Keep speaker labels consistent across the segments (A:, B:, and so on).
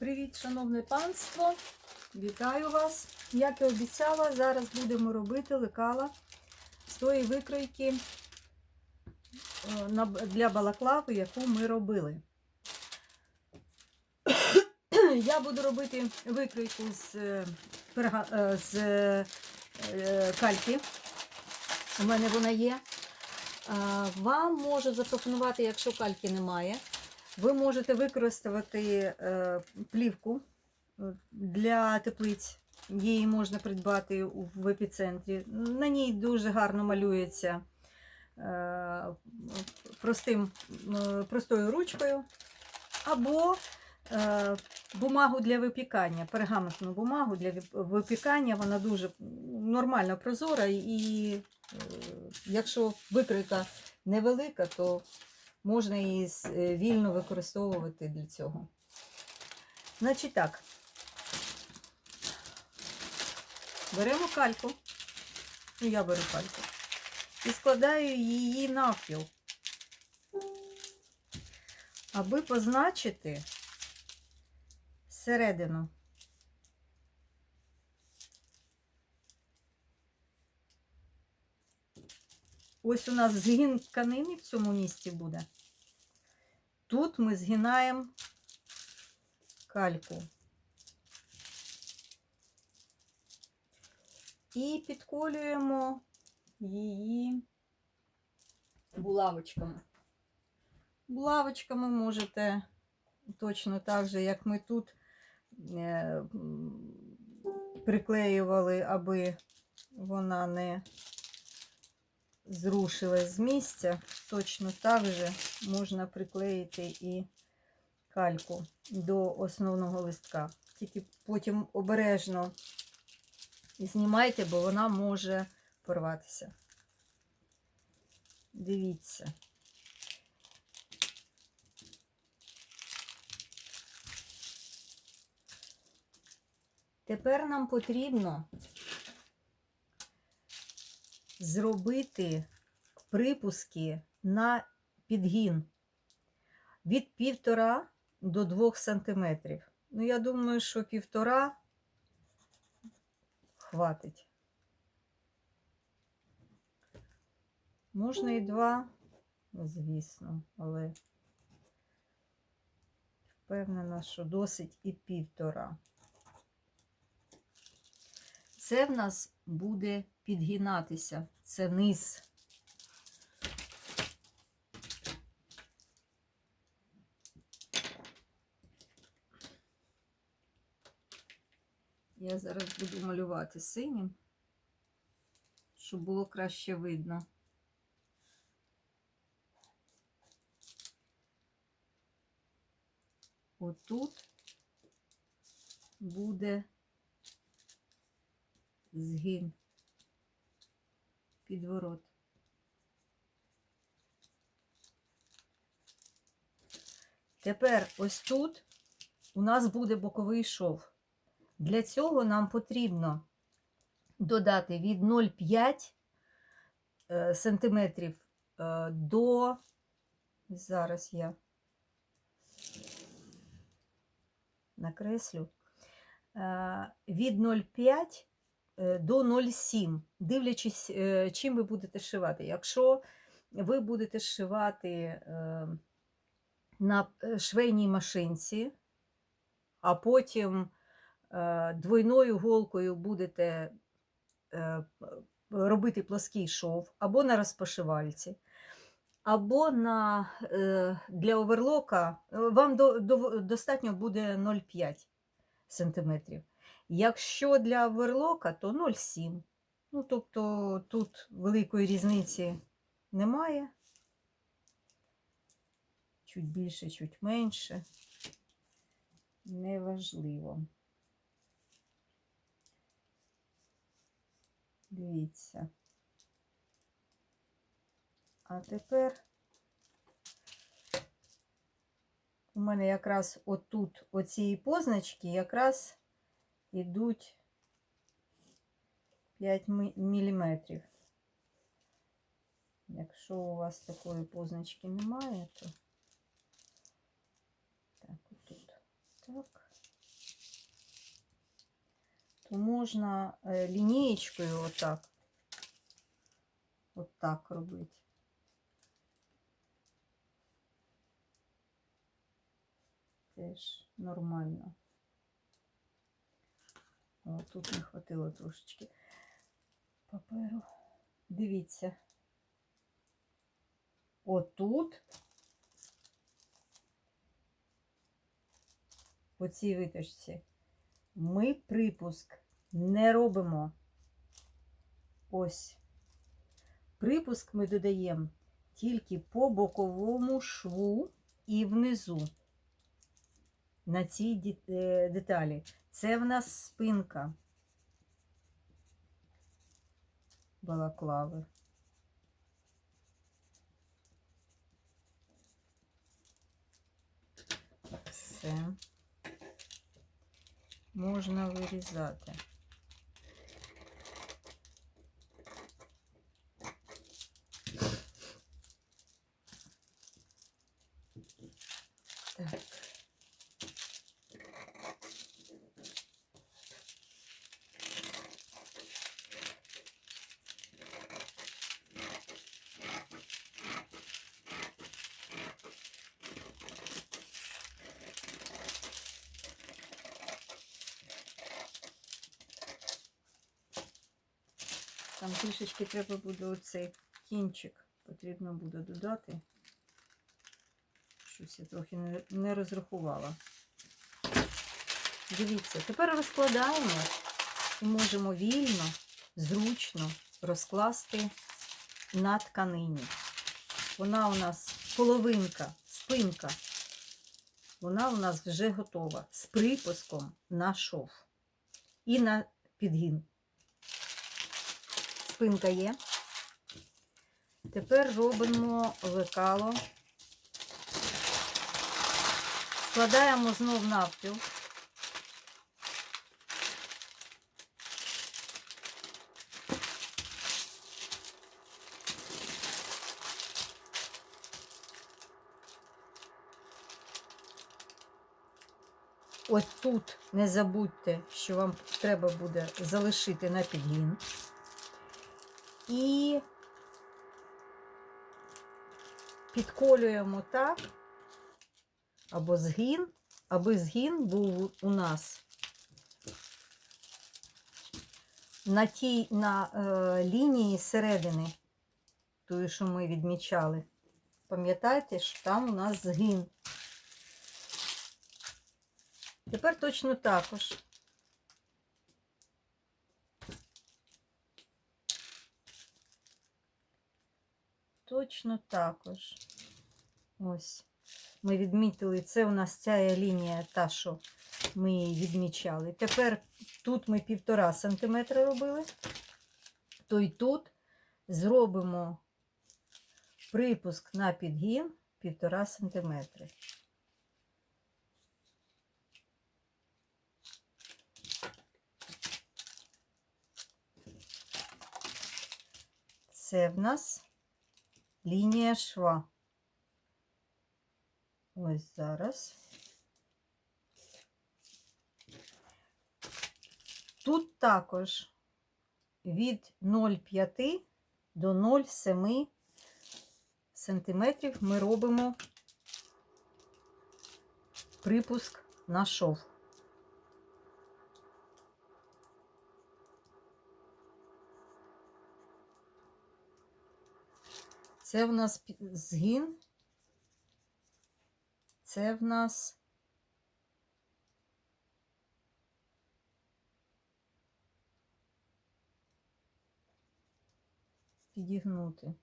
A: Привіт, шановне панство! Вітаю вас! Як і обіцяла, зараз будемо робити лекала з тої викройки е, для балаклави, яку ми робили. Я буду робити викройку з, е, е, з кальки. У мене вона є. Вам можу запропонувати, якщо кальки немає, ви можете використати е, плівку е, для теплиць. Її можна придбати в епіцентрі. На ній дуже гарно малюється е, простим, простою ручкою. Або бумагу для випікання, пергаментну бумагу для випікання. Вона дуже нормально прозора, і якщо викройка невелика, то можна її е, вільно використовувати для цього. Значить так. Беремо кальку, ну я беру кальку, і складаю її навпіл, аби позначити середину. Ось у нас згін тканини в цьому місці буде. Тут ми згинаємо кальку. І підколюємо її булавочками. Булавочками можете точно так же, як ми тут е, приклеювали, аби вона не зрушилась з місця, точно так же можна приклеїти і кальку до основного листка. Тільки потім обережно знімайте, бо вона може порватися. Дивіться. Тепер нам потрібно зробити припуски на підгін від півтора до двох сантиметрів. Ну, я думаю, що півтора хватить. Можна і два, звісно, але впевнена, що досить і півтора. Це в нас буде підгинатися. Це низ. Я зараз буду малювати синім, щоб було краще видно. Отут буде згин підворот. Тепер ось тут у нас буде боковий шов. Для цього нам потрібно додати від 0,5 е, сантиметрів е, до, зараз я накреслю, е, від 0,5 е, до 0,7, дивлячись, е, чим ви будете шивати. Якщо ви будете шивати е, на е, швейній машинці, а потім е, двойною голкою будете е, робити плоский шов, або на розпашивальці, або на, е, для оверлока, е, вам до, до, достатньо буде 0,5 см. Якщо для оверлока, то 0,7. Ну, тобто тут великої різниці немає. Чуть більше, чуть менше. Неважливо. Дивіться. А тепер у мене якраз отут, оці позначки, якраз ідуть 5 міліметрів. Якщо у вас такої позначки немає, то так, отут. Так. можна е, лінієчкою отак. Отак робити. Теж нормально. О, тут не хватило трошечки паперу. Дивіться. Отут по цій виточці ми припуск не робимо. Ось. Припуск ми додаємо тільки по боковому шву і внизу. На цій е, деталі. Це в нас спинка балаклави. Все. Можна вирізати. Так. Там трішечки треба буде оцей кінчик. Потрібно буде додати. Щось я трохи не, розрахувала. Дивіться, тепер розкладаємо і можемо вільно, зручно розкласти на тканині. Вона у нас половинка, спинка. Вона у нас вже готова з припуском на шов і на підгін. Спинка є. Тепер робимо лекало. Складаємо знов навпіл. Ось тут не забудьте, що вам треба буде залишити на підгін. І підколюємо так, або згін, аби згін був у нас на тій на е, лінії середини, тої, що ми відмічали. Пам'ятайте, що там у нас згін. Тепер точно також. Точно також. Ось. Ми відмітили, це у нас ця лінія, та, що ми відмічали. Тепер тут ми півтора сантиметра робили, то й тут зробимо припуск на підгін півтора сантиметри. Це в нас лінія шва. Ось зараз. Тут також від 0,5 до 0,7 сантиметрів ми робимо припуск на шов. Це в нас згін. Це в нас підігнути.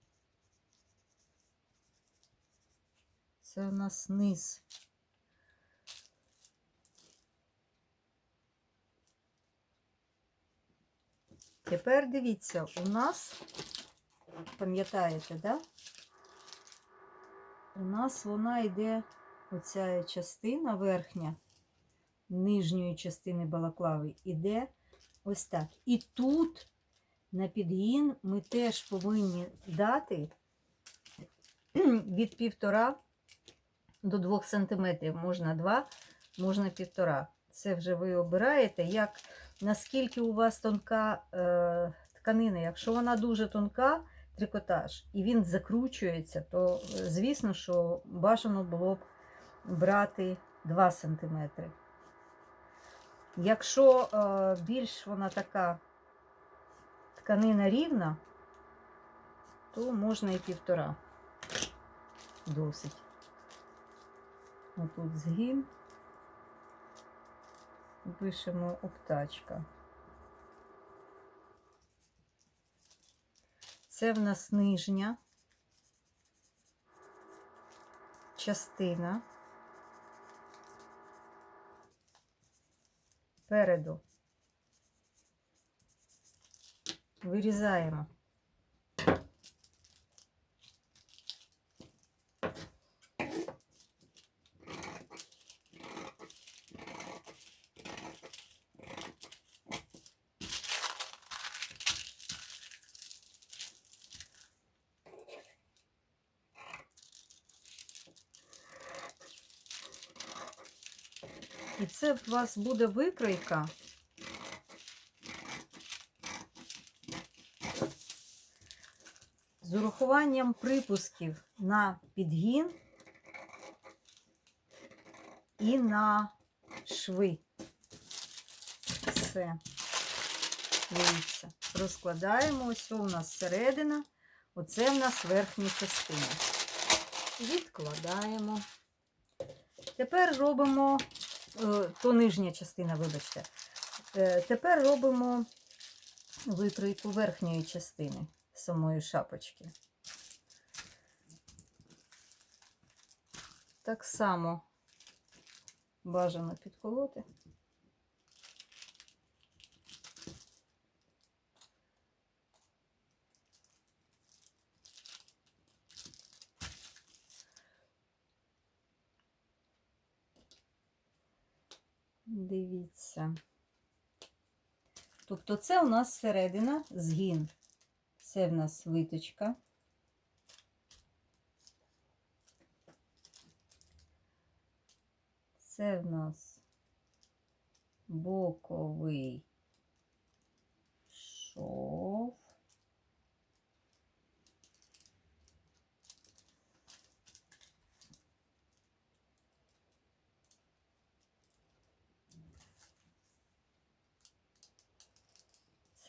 A: Це в нас низ. Тепер дивіться, у нас, пам'ятаєте, да? У нас вона йде, оця частина верхня нижньої частини балаклави, іде ось так. І тут на підгін ми теж повинні дати від півтора до 2 сантиметрів. Можна 2, можна півтора. це вже ви обираєте, як наскільки у вас тонка е, тканина. Якщо вона дуже тонка, трикотаж, і він закручується, то е, звісно, що бажано було б брати 2 см. Якщо е, більш вона така тканина рівна, то можна і півтора. Досить. Отут згін. Пишемо обтачка. Це в нас нижня частина переду. Вирізаємо. І це у вас буде викройка. З урахуванням припусків на підгін і на шви. Все. Дивіться. Розкладаємо. Ось у нас середина. Оце в нас верхня частина. Відкладаємо. Тепер робимо, то нижня частина, вибачте. Е, Тепер робимо викройку верхньої частини самої шапочки. Так само бажано підколоти. Дивіться. Тобто це у нас середина згін. Це в нас виточка. Це в нас боковий шов.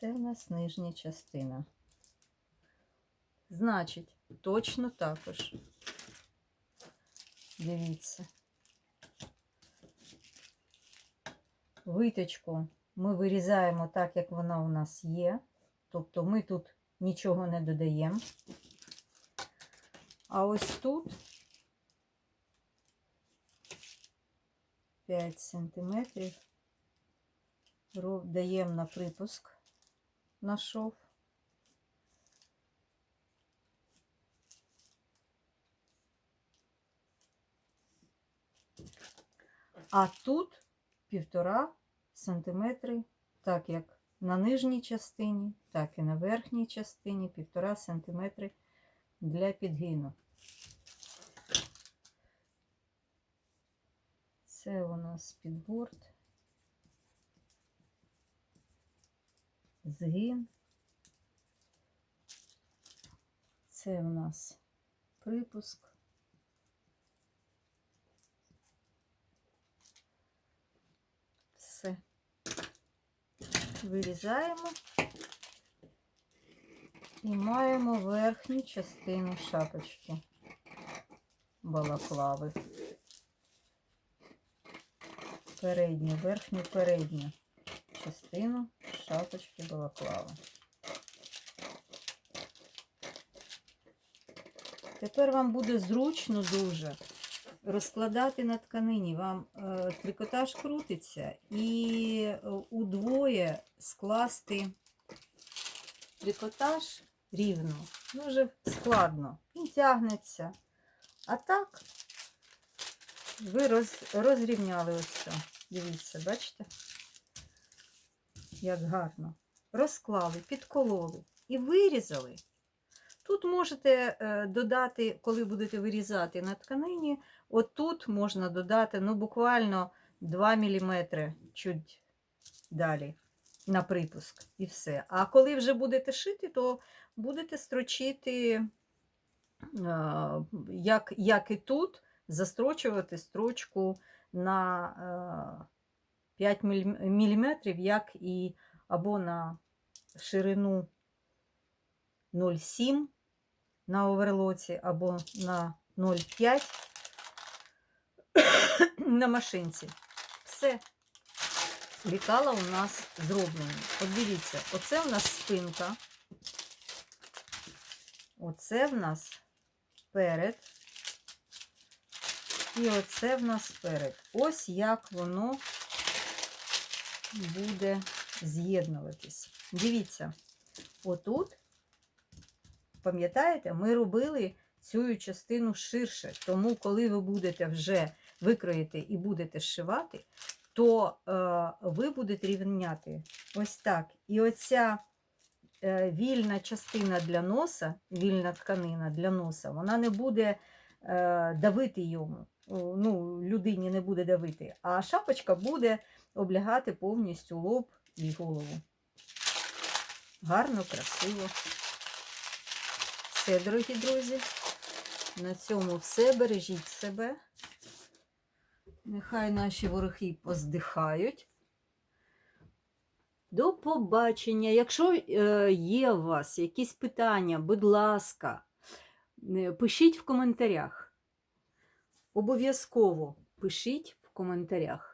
A: Це в нас нижня частина. Значить, точно також. Дивіться. Виточку ми вирізаємо так, як вона у нас є. Тобто ми тут нічого не додаємо. А ось тут 5 сантиметрів даємо на припуск на шов. А тут півтора сантиметри, так як на нижній частині, так і на верхній частині півтора сантиметри для підгину. Це у нас підборд. Згин. Це у нас припуск. Все. Вирізаємо і маємо верхню частину шапочки балаклави. Передню, верхню, передню частину шапочки балаклави. Тепер вам буде зручно дуже розкладати на тканині. Вам е, трикотаж крутиться і е, удвоє скласти трикотаж рівно. Дуже складно. Він тягнеться. А так ви роз, розрівняли ось це. Дивіться, бачите? Як гарно. Розклали, підкололи і вирізали. Тут можете е, додати, коли будете вирізати на тканині, отут можна додати ну, буквально 2 мм чуть далі на припуск і все. А коли вже будете шити, то будете строчити, е, як, як і тут, застрочувати строчку на е, 5 мм, як і або на ширину 0,7 на оверлоці, або на 0,5 на машинці. Все. Лікала у нас зроблені. От дивіться, оце у нас спинка. Оце в нас перед. І оце в нас перед. Ось як воно буде з'єднуватись. Дивіться, отут, пам'ятаєте, ми робили цю частину ширше. Тому, коли ви будете вже викроїти і будете зшивати, то е, ви будете рівняти ось так. І оця е, вільна частина для носа, вільна тканина для носа, вона не буде е, давити йому. Ну, людині не буде давити, а шапочка буде облягати повністю лоб і голову. Гарно, красиво. Все, дорогі друзі. На цьому все. Бережіть себе. Нехай наші вороги поздихають. До побачення. Якщо е, є у вас якісь питання, будь ласка, е, пишіть в коментарях. Обов'язково пишіть в коментарях.